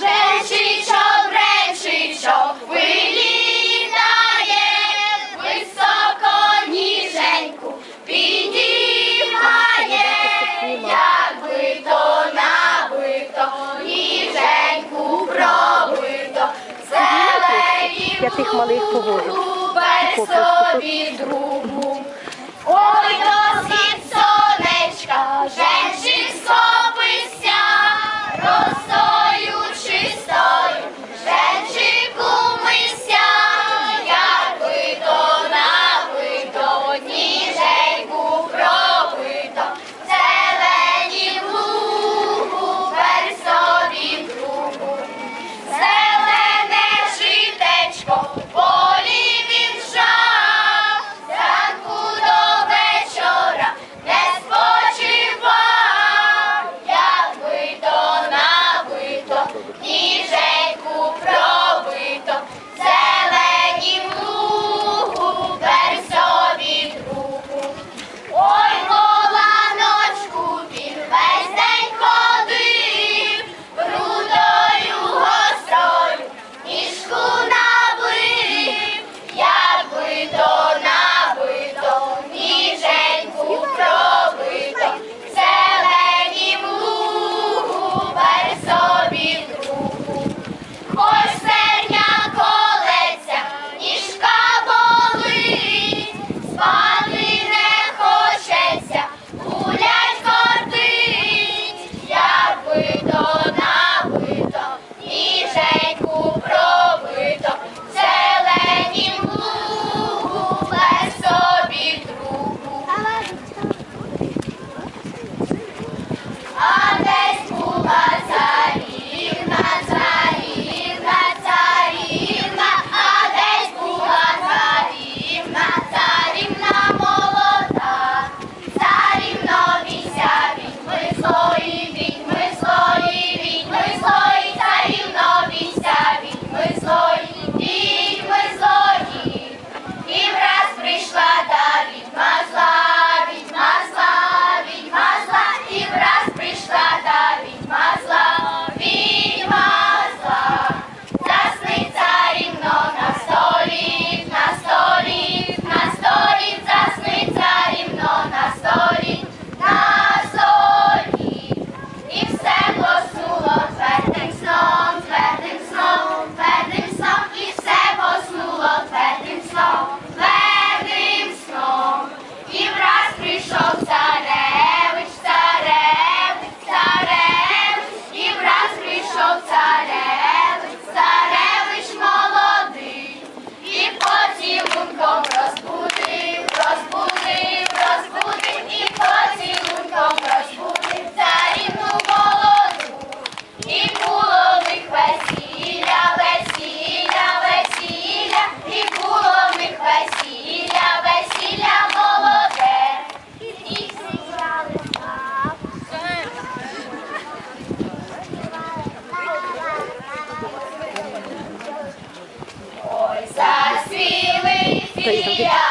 Жечичок, речичок, вилітає, високо ніженьку піднімає, як бито, набито, ніженьку пробито, зелені тих малих собі друг. soy